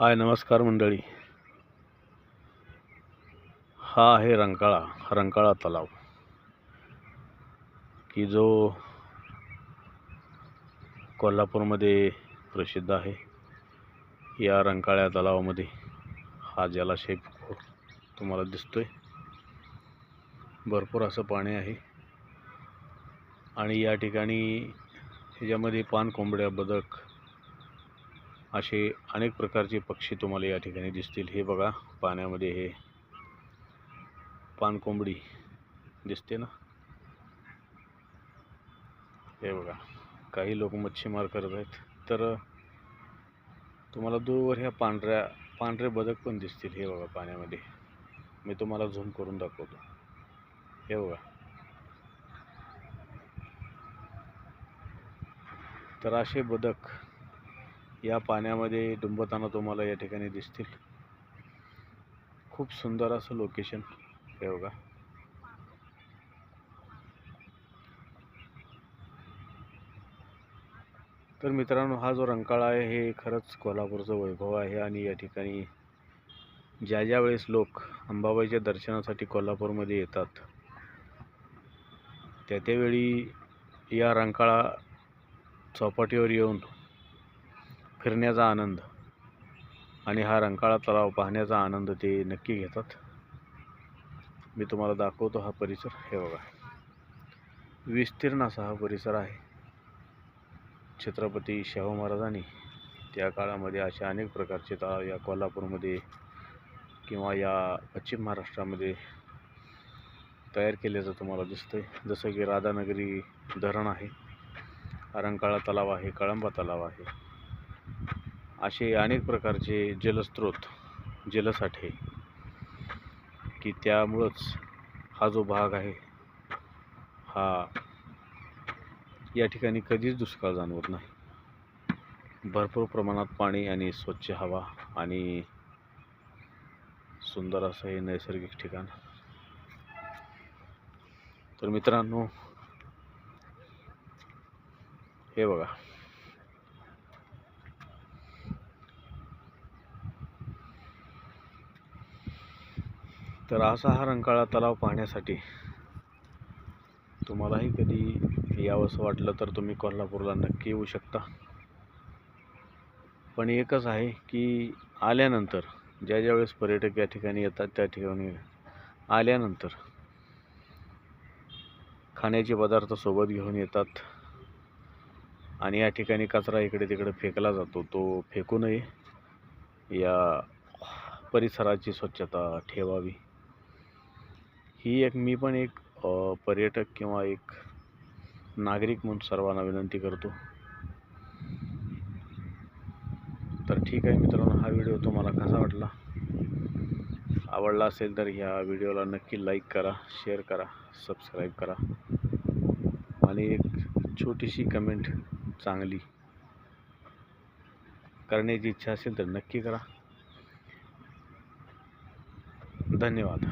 हाय नमस्कार मंडळी. हा आहे रंकाळा रंकाळा तलाव. की जो कोल्हापूरमध्ये प्रसिद्ध आहे. या रंकाळ्या तलावामध्ये हा जलाशय तुम्हाला दिसतोय. भरपूर असं पाणी आहे. आणि या ठिकाणी ह्याच्यामध्ये पान कोंबड्या बदक असे अनेक प्रकारचे पक्षी तुम्हाला या ठिकाणी दिसतील. हे बघा पाण्यामध्ये हे पानकोंबडी दिसते ना? हे बघा काही लोक मच्छीमार करत आहेत. तर तुम्हाला दूरवर ह्या पांढऱ्या पांढरे बदक पण दिसतील हे बघा पाण्यामध्ये. मी तुम्हाला झूम करून दाखवतो. हे बघा. तर असे बदक या पाण्यामध्ये डुंबताना तुम्हाला या ठिकाणी दिसतील. खूप सुंदर असं लोकेशन हे बघा. तर मित्रांनो हा जो रंकाळा आहे हे खरंच कोल्हापूरचं वैभव आहे आणि या ठिकाणी ज्या ज्या वेळेस लोक अंबाबाईच्या दर्शनासाठी कोल्हापूरमध्ये येतात त्या त्यावेळी या रंकाळा चौपाटीवर येऊन फिरण्याचा आनंद आणि हा रंकाळा तलाव पाहण्याचा आनंद ते नक्की घेतात. मी तुम्हाला दाखवतो हा परिसर. हे बघा. विस्तीर्ण असा हा परिसर आहे. छत्रपती शाहू महाराजांनी त्या काळामध्ये अशा अनेक प्रकारचे तलाव या कोल्हापूरमध्ये किंवा या पश्चिम महाराष्ट्रामध्ये तयार केल्याचं तुम्हाला दिसतंय. जसं की राधानगरी धरण आहे. रंकाळा तलाव आहे कळंबा तलाव आहे. असे अनेक प्रकारचे जलस्रोत जलसाठे की त्यामुळंच हा जो भाग आहे हा या ठिकाणी कधीच दुष्काळ जाणवत नाही. भरपूर प्रमाणात पाणी आणि स्वच्छ हवा आणि सुंदर असं हे नैसर्गिक ठिकाण. तर मित्रांनो हे बघा. तर असा हा रंकाळा तलाव पाहण्यासाठी तुम्हालाही कधी यावंसं वाटलं तर तुम्ही कोल्हापूरला नक्की येऊ शकता. पण एकच आहे की आल्यानंतर ज्या ज्या वेळेस पर्यटक या ठिकाणी येतात त्या ठिकाणी आल्यानंतर खाण्याचे पदार्थ सोबत घेऊन येतात आणि या ठिकाणी कचरा इकडे तिकडे फेकला जातो. तो फेकू नये. या परिसराची स्वच्छता ठेवावी. ही एक मी पण एक पर्यटक किंवा एक नागरिक म्हणून सर्वांना विनंती करतो. तर ठीक आहे मित्रांनो हा व्हिडिओ तुम्हाला कसा वाटला? आवडला असेल तर ह्या व्हिडिओला नक्की लाईक करा शेअर करा सबस्क्राईब करा. आणि एक छोटीशी कमेंट चांगली करण्याची इच्छा असेल तर नक्की करा. धन्यवाद.